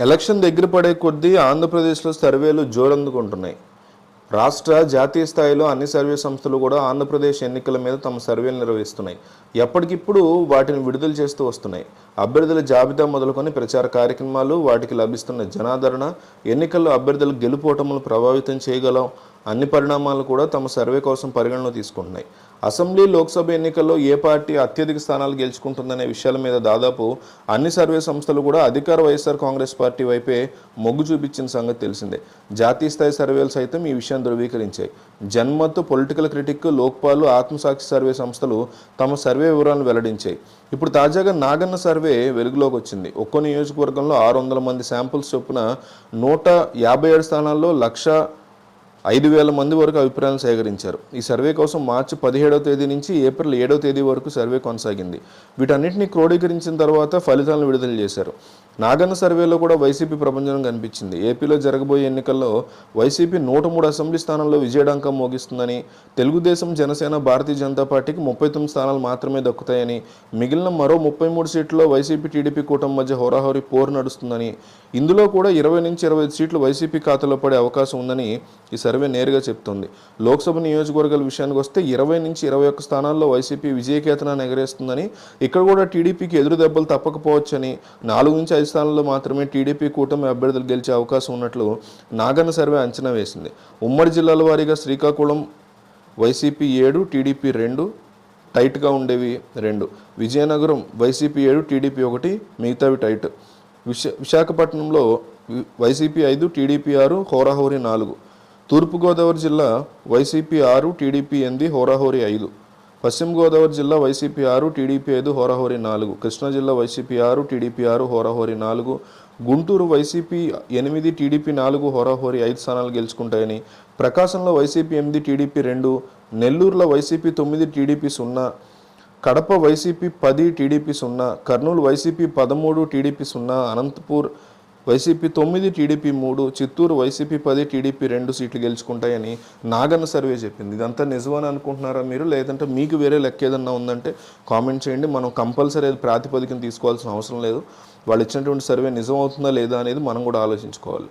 Election దగ్గర పడే కొద్దీ ఆంధ్రప్రదేశ్లో సర్వేలు జోరందుకుంటున్నాయి. రాష్ట్ర జాతీయ స్థాయిలో అన్ని సర్వే సంస్థలు కూడా ఆంధ్రప్రదేశ్ ఎన్నికల మీద తమ సర్వేలు నిర్వహిస్తున్నాయి. ఎప్పటికిప్పుడు వాటిని విడుదల చేస్తూ వస్తున్నాయి. అభ్యర్థుల జాబితా మొదలుకొని ప్రచార కార్యక్రమాలు వాటికి లభిస్తున్న జనాదరణ ఎన్నికల్లో అభ్యర్థుల గెలుపోటములు ప్రభావితం చేయగలం అన్ని పరిణామాలు కూడా తమ సర్వే కోసం పరిగణలో తీసుకుంటున్నాయి. అసెంబ్లీ లోక్సభ ఎన్నికల్లో ఏ పార్టీ అత్యధిక స్థానాలు గెలుచుకుంటుందనే విషయాల మీద దాదాపు అన్ని సర్వే సంస్థలు కూడా అధికార వైఎస్ఆర్ కాంగ్రెస్ పార్టీ వైపే మొగ్గు చూపించిన సంగతి తెలిసిందే. జాతీయ స్థాయి సర్వేలు సైతం ఈ విషయం ధృవీకరించాయి. Janmat political critic Lokpal Aatmasakshi survey సంస్థలు తమ సర్వే వివరాలను వెల్లడించాయి. ఇప్పుడు తాజాగా నాగన్న సర్వే వెలుగులోకి వచ్చింది. ఒక్కో నియోజకవర్గంలో ఆరు వందల మంది శాంపుల్స్ చొప్పున నూట యాభై ఏడు స్థానాల్లో లక్ష ఐదు వేల మంది వరకు అభిప్రాయాలు సేకరించారు. ఈ సర్వే కోసం మార్చి పదిహేడవ తేదీ నుంచి ఏప్రిల్ ఏడవ తేదీ వరకు సర్వే కొనసాగింది. వీటన్నిటిని క్రోడీకరించిన తర్వాత ఫలితాలను విడుదల చేశారు. నాగన్న సర్వేలో కూడా వైసీపీ ప్రపంచం కనిపించింది. ఏపీలో జరగబోయే ఎన్నికల్లో వైసీపీ నూట మూడు అసెంబ్లీ స్థానాల్లో విజయడంకం మోగిస్తుందని తెలుగుదేశం జనసేన భారతీయ జనతా పార్టీకి ముప్పై తొమ్మిది స్థానాలు మాత్రమే దక్కుతాయని మిగిలిన మరో ముప్పై మూడు సీట్లలో వైసీపీ టీడీపీ కూటమి మధ్య హోరాహోరీ పోరు నడుస్తుందని ఇందులో కూడా ఇరవై నుంచి ఇరవై ఐదు సీట్లు వైసీపీ ఖాతాలో పడే అవకాశం ఉందని ఈ సర్వే నేరుగా చెప్తోంది. లోక్సభ నియోజకవర్గాల విషయానికి వస్తే ఇరవై నుంచి ఇరవై ఒక్క స్థానాల్లో వైసీపీ విజయకేతనాన్ని ఎగరేస్తుందని ఇక్కడ కూడా టీడీపీకి ఎదురు దెబ్బలు తప్పకపోవచ్చని నాలుగు నుంచి ఐదు స్థానంలో మాత్రమే టీడీపీ కూటమి అభ్యర్థులు గెలిచే అవకాశం ఉన్నట్లు నాగన్న సర్వే అంచనా వేసింది. ఉమ్మడి జిల్లాల వారీగా శ్రీకాకుళం వైసీపీ ఏడు టీడీపీ రెండు టైట్గా ఉండేవి రెండు. విజయనగరం వైసీపీ ఏడు టీడీపీ ఒకటి మిగతావి టైట్. విశ విశాఖపట్నంలో వైసీపీ ఐదు టీడీపీ ఆరు హోరాహోరీ నాలుగు. తూర్పుగోదావరి జిల్లా వైసీపీ ఆరు టీడీపీ ఎనిమిది హోరాహోరీ ఐదు. పశ్చిమ గోదావరి జిల్లా వైసీపీ ఆరు టీడీపీ ఐదు హోరాహోరీ నాలుగు. కృష్ణా జిల్లా వైసీపీ ఆరు టీడీపీ ఆరు హోరాహోరీ నాలుగు. గుంటూరు వైసీపీ ఎనిమిది టీడీపీ నాలుగు హోరాహోరీ ఐదు స్థానాలు గెలుచుకుంటాయని ప్రకాశంలో వైసీపీ ఎనిమిది టీడీపీ రెండు నెల్లూరులో వైసీపీ తొమ్మిది టీడీపీ సున్నా కడప వైసీపీ పది టీడీపీ సున్నా కర్నూలు వైసీపీ పదమూడు టీడీపీ సున్నా అనంతపూర్ వైసీపీ తొమ్మిది టీడీపీ మూడు చిత్తూరు వైసీపీ పది టీడీపీ రెండు సీట్లు గెలుచుకుంటాయని నాగన్న సర్వే చెప్పింది. ఇదంతా నిజమని అనుకుంటున్నారా మీరు? లేదంటే మీకు వేరే లెక్క ఏదన్నా ఉందంటే కామెంట్ చేయండి. మనం కంపల్సరీ ప్రాతిపదికన తీసుకోవాల్సిన అవసరం లేదు. వాళ్ళు ఇచ్చినటువంటి సర్వే నిజం అవుతుందా లేదా అనేది మనం కూడా ఆలోచించుకోవాలి.